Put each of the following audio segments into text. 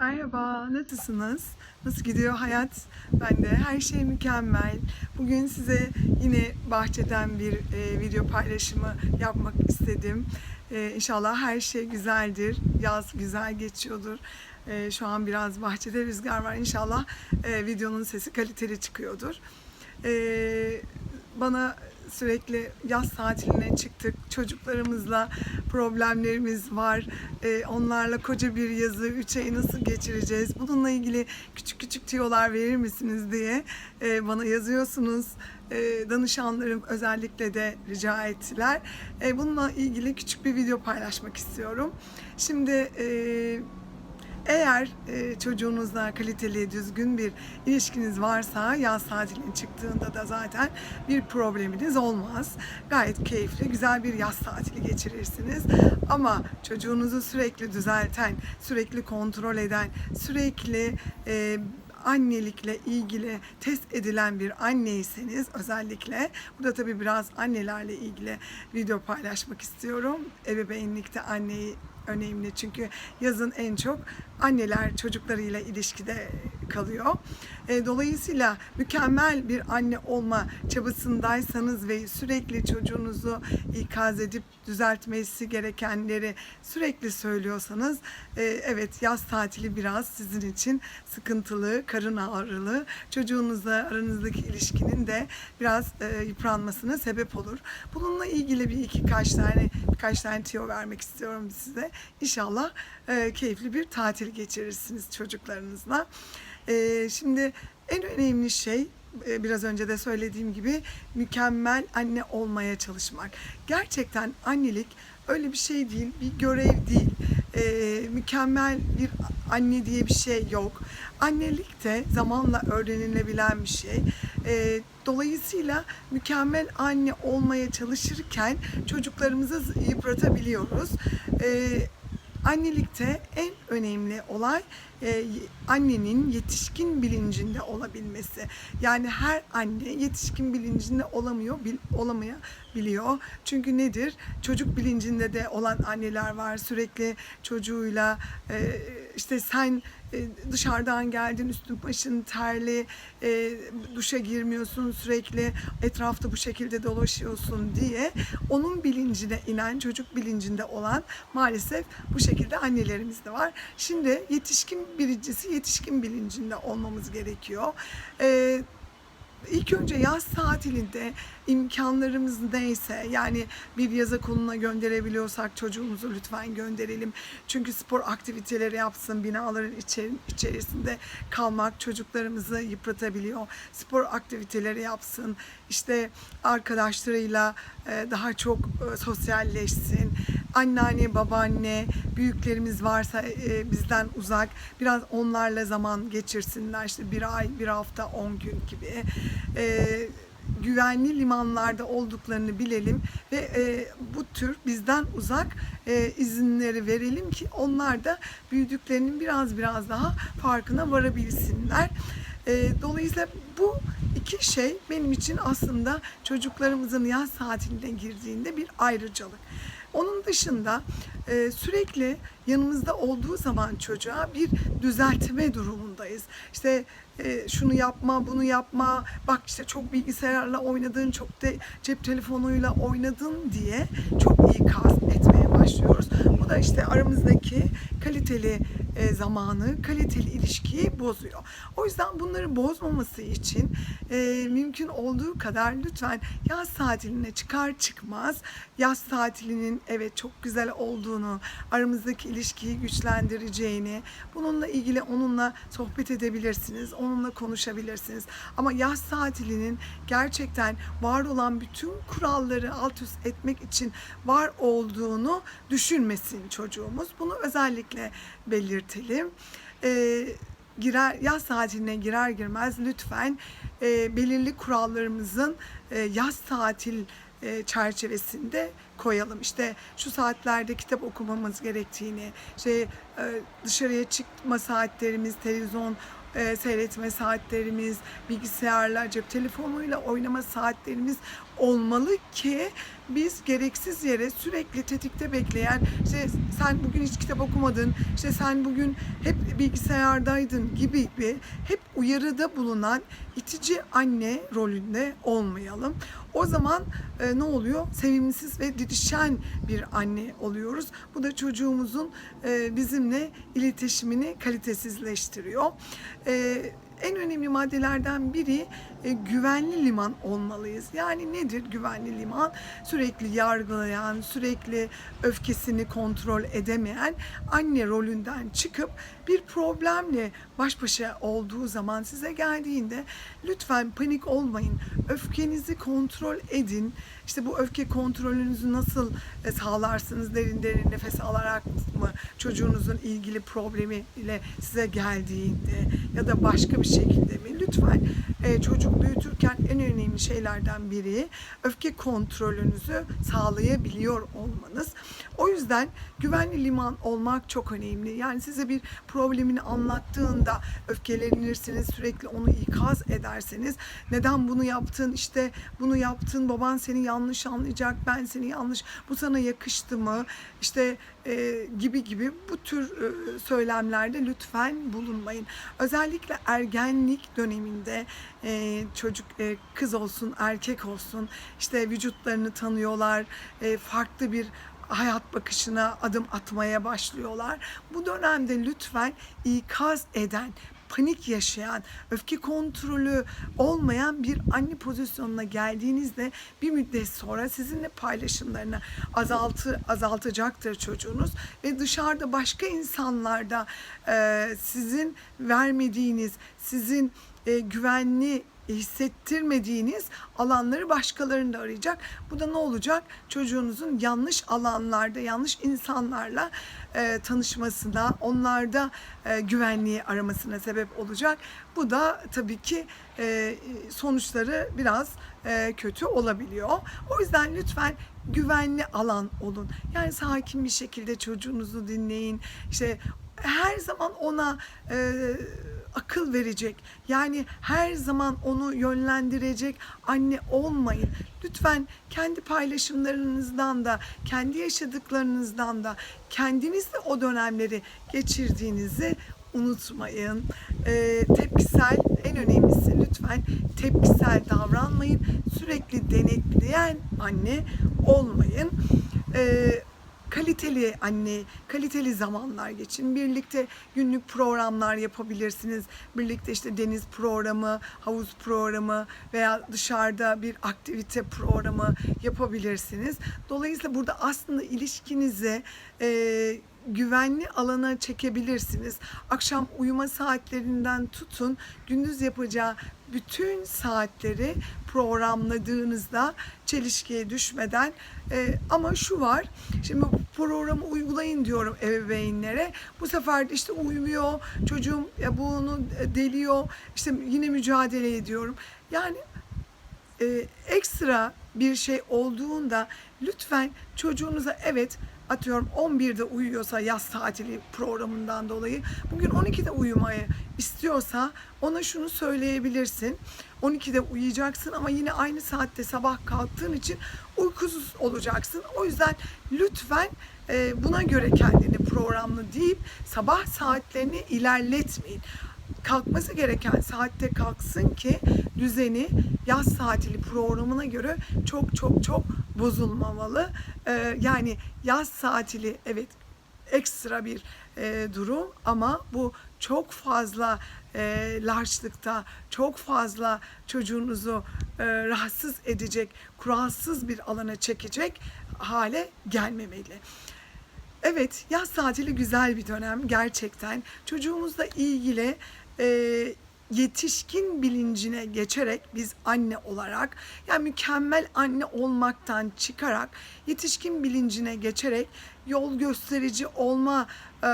Merhaba, nasılsınız? Nasıl gidiyor hayat? Ben de her şey mükemmel. Bugün size yine bahçeden bir e, video paylaşımı yapmak istedim. E, inşallah her şey güzeldir. Yaz güzel geçiyordur. E, şu an biraz bahçede rüzgar var. İnşallah e, videonun sesi kaliteli çıkıyordur. E, bana sürekli yaz tatiline çıktık. Çocuklarımızla problemlerimiz var. Ee, onlarla koca bir yazı, üç ayı nasıl geçireceğiz? Bununla ilgili küçük küçük tiyolar verir misiniz diye e, bana yazıyorsunuz. E, danışanlarım özellikle de rica ettiler. E, bununla ilgili küçük bir video paylaşmak istiyorum. Şimdi e, eğer e, çocuğunuzla kaliteli, düzgün bir ilişkiniz varsa yaz tatiline çıktığında da zaten bir probleminiz olmaz. Gayet keyifli, güzel bir yaz tatili geçirirsiniz. Ama çocuğunuzu sürekli düzelten, sürekli kontrol eden, sürekli e, annelikle ilgili test edilen bir anneyseniz özellikle burada tabii biraz annelerle ilgili video paylaşmak istiyorum. Ebeveynlikte anneyi önemli çünkü yazın en çok anneler çocuklarıyla ilişkide kalıyor. E, Dolayısıyla mükemmel bir anne olma çabasındaysanız ve sürekli çocuğunuzu ikaz edip düzeltmesi gerekenleri sürekli söylüyorsanız e, evet yaz tatili biraz sizin için sıkıntılı, karın ağrılı, çocuğunuzla aranızdaki ilişkinin de biraz e, yıpranmasına sebep olur. Bununla ilgili bir iki kaç tane birkaç tane tiyo vermek istiyorum size. İnşallah e, keyifli bir tatil geçirirsiniz çocuklarınızla. E, şimdi en önemli şey e, biraz önce de söylediğim gibi mükemmel anne olmaya çalışmak. Gerçekten annelik öyle bir şey değil, bir görev değil. E, mükemmel bir anne diye bir şey yok. Annelik de zamanla öğrenilebilen bir şey. E, dolayısıyla mükemmel anne olmaya çalışırken çocuklarımızı yıpratabiliyoruz. E, Annelikte en önemli olay e, annenin yetişkin bilincinde olabilmesi. Yani her anne yetişkin bilincinde olamıyor, bil, olamayabiliyor. Çünkü nedir? Çocuk bilincinde de olan anneler var. Sürekli çocuğuyla e, işte sen e, dışarıdan geldin üstün başın terli e, duşa girmiyorsun sürekli etrafta bu şekilde dolaşıyorsun diye onun bilincine inen çocuk bilincinde olan maalesef bu şekilde annelerimiz de var. Şimdi yetişkin birincisi yetişkin bilincinde olmamız gerekiyor. E, İlk önce yaz tatilinde imkanlarımız neyse yani bir yaz okuluna gönderebiliyorsak çocuğumuzu lütfen gönderelim. Çünkü spor aktiviteleri yapsın binaların içeri, içerisinde kalmak çocuklarımızı yıpratabiliyor. Spor aktiviteleri yapsın işte arkadaşlarıyla e, daha çok e, sosyalleşsin. Anneanne, babaanne, büyüklerimiz varsa e, bizden uzak biraz onlarla zaman geçirsinler işte bir ay, bir hafta, on gün gibi. E, güvenli limanlarda olduklarını bilelim ve e, bu tür bizden uzak e, izinleri verelim ki onlar da büyüdüklerinin biraz biraz daha farkına varabilsinler. E, dolayısıyla bu iki şey benim için aslında çocuklarımızın yaz tatiline girdiğinde bir ayrıcalık. Onun dışında e, sürekli yanımızda olduğu zaman çocuğa bir düzeltme durumundayız. İşte e, şunu yapma, bunu yapma, bak işte çok bilgisayarla oynadın, çok da cep telefonuyla oynadın diye çok ikaz etmeye başlıyoruz. Bu da işte aramızdaki kaliteli e, zamanı, kaliteli ilişkiyi bozuyor. O yüzden bunları bozmaması için e, mümkün olduğu kadar lütfen yaz tatiline çıkar çıkmaz yaz tatilinin evet çok güzel olduğunu, aramızdaki ilişkiyi güçlendireceğini, bununla ilgili onunla sohbet edebilirsiniz, onunla konuşabilirsiniz. Ama yaz tatilinin gerçekten var olan bütün kuralları alt üst etmek için var olduğunu düşünmesin çocuğumuz. Bunu özellikle belirtelim. Ee, girer yaz tatiline girer girmez lütfen e, belirli kurallarımızın e, yaz tatil e, çerçevesinde koyalım. İşte şu saatlerde kitap okumamız gerektiğini, işte e, dışarıya çıkma saatlerimiz, televizyon e, seyretme saatlerimiz, bilgisayarla, cep telefonuyla oynama saatlerimiz olmalı ki biz gereksiz yere sürekli tetikte bekleyen işte sen bugün hiç kitap okumadın, işte sen bugün hep bilgisayardaydın gibi bir hep uyarıda bulunan itici anne rolünde olmayalım. O zaman e, ne oluyor? Sevimsiz ve didişen bir anne oluyoruz. Bu da çocuğumuzun e, bizimle iletişimini kalitesizleştiriyor. E, en önemli maddelerden biri e, güvenli liman olmalıyız. Yani nedir güvenli liman? Sürekli yargılayan, sürekli öfkesini kontrol edemeyen anne rolünden çıkıp bir problemle baş başa olduğu zaman size geldiğinde lütfen panik olmayın. Öfkenizi kontrol edin. İşte bu öfke kontrolünüzü nasıl e, sağlarsınız? Derin derin nefes alarak mı? Çocuğunuzun ilgili problemi ile size geldiğinde ya da başka bir şekilde mi? Lütfen e, çocuk büyütürken en önemli şeylerden biri öfke kontrolünüzü sağlayabiliyor olmanız. O yüzden güvenli liman olmak çok önemli. Yani size bir problemini anlattığında öfkelenirsiniz, sürekli onu ikaz ederseniz neden bunu yaptın, işte bunu yaptın, baban seni yanlış anlayacak, ben seni yanlış, bu sana yakıştı mı, işte e, gibi gibi bu tür e, söylemlerde lütfen bulunmayın. Özellikle ergenlik döneminde e, çocuk e, kız olsun erkek olsun işte vücutlarını tanıyorlar, e, farklı bir hayat bakışına adım atmaya başlıyorlar. Bu dönemde lütfen ikaz eden, panik yaşayan, öfke kontrolü olmayan bir anne pozisyonuna geldiğinizde bir müddet sonra sizinle paylaşımlarını azaltı azaltacaktır çocuğunuz ve dışarıda başka insanlarda e, sizin vermediğiniz, sizin e, güvenli hissettirmediğiniz alanları başkalarında arayacak. Bu da ne olacak? Çocuğunuzun yanlış alanlarda, yanlış insanlarla e, tanışmasına, onlarda e, güvenliği aramasına sebep olacak. Bu da tabii ki e, sonuçları biraz e, kötü olabiliyor. O yüzden lütfen güvenli alan olun. Yani sakin bir şekilde çocuğunuzu dinleyin. İşte her zaman ona e, akıl verecek. Yani her zaman onu yönlendirecek anne olmayın. Lütfen kendi paylaşımlarınızdan da, kendi yaşadıklarınızdan da, kendiniz de o dönemleri geçirdiğinizi unutmayın. Ee, tepkisel, en önemlisi lütfen tepkisel davranmayın. Sürekli denetleyen anne olmayın. Ee, kaliteli anne, kaliteli zamanlar geçin. Birlikte günlük programlar yapabilirsiniz. Birlikte işte deniz programı, havuz programı veya dışarıda bir aktivite programı yapabilirsiniz. Dolayısıyla burada aslında ilişkinizi e, güvenli alana çekebilirsiniz. Akşam uyuma saatlerinden tutun, gündüz yapacağı bütün saatleri programladığınızda çelişkiye düşmeden e, ama şu var şimdi bu programı uygulayın diyorum ebeveynlere. Bu sefer de işte uyumuyor çocuğum ya bunu deliyor işte yine mücadele ediyorum. Yani e, ekstra bir şey olduğunda lütfen çocuğunuza evet atıyorum 11'de uyuyorsa yaz tatili programından dolayı bugün 12'de uyumayı istiyorsa ona şunu söyleyebilirsin. 12'de uyuyacaksın ama yine aynı saatte sabah kalktığın için uykusuz olacaksın. O yüzden lütfen e, buna göre kendini programlı deyip sabah saatlerini ilerletmeyin kalkması gereken saatte kalksın ki düzeni yaz tatili programına göre çok çok çok bozulmamalı. Ee, yani yaz tatili evet ekstra bir e, durum ama bu çok fazla e, larçlıkta, çok fazla çocuğunuzu e, rahatsız edecek, kuralsız bir alana çekecek hale gelmemeli. Evet, yaz tatili güzel bir dönem gerçekten. Çocuğumuzla ilgili e, yetişkin bilincine geçerek biz anne olarak yani mükemmel anne olmaktan çıkarak yetişkin bilincine geçerek yol gösterici olma e,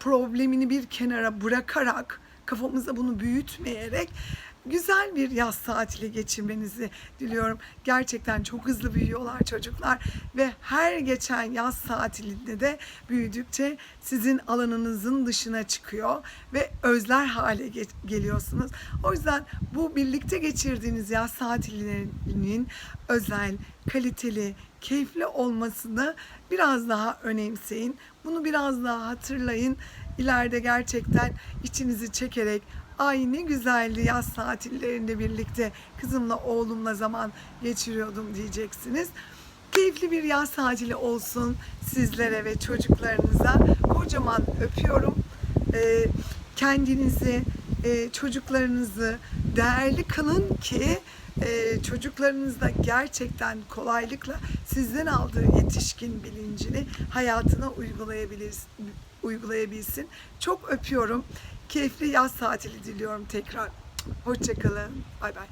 problemini bir kenara bırakarak kafamızda bunu büyütmeyerek güzel bir yaz tatili geçirmenizi diliyorum. Gerçekten çok hızlı büyüyorlar çocuklar ve her geçen yaz tatilinde de büyüdükçe sizin alanınızın dışına çıkıyor ve özler hale ge- geliyorsunuz. O yüzden bu birlikte geçirdiğiniz yaz tatillerinin özel, kaliteli, keyifli olmasını biraz daha önemseyin. Bunu biraz daha hatırlayın. İleride gerçekten içinizi çekerek ay ne güzeldi yaz tatillerinde birlikte kızımla oğlumla zaman geçiriyordum diyeceksiniz. Keyifli bir yaz tatili olsun sizlere ve çocuklarınıza. Kocaman öpüyorum. Ee, kendinizi, e, çocuklarınızı değerli kılın ki e, çocuklarınız da gerçekten kolaylıkla sizden aldığı yetişkin bilincini hayatına uygulayabilir, uygulayabilsin. Çok öpüyorum. Keyifli yaz tatili diliyorum tekrar. Hoşçakalın. Bay bay.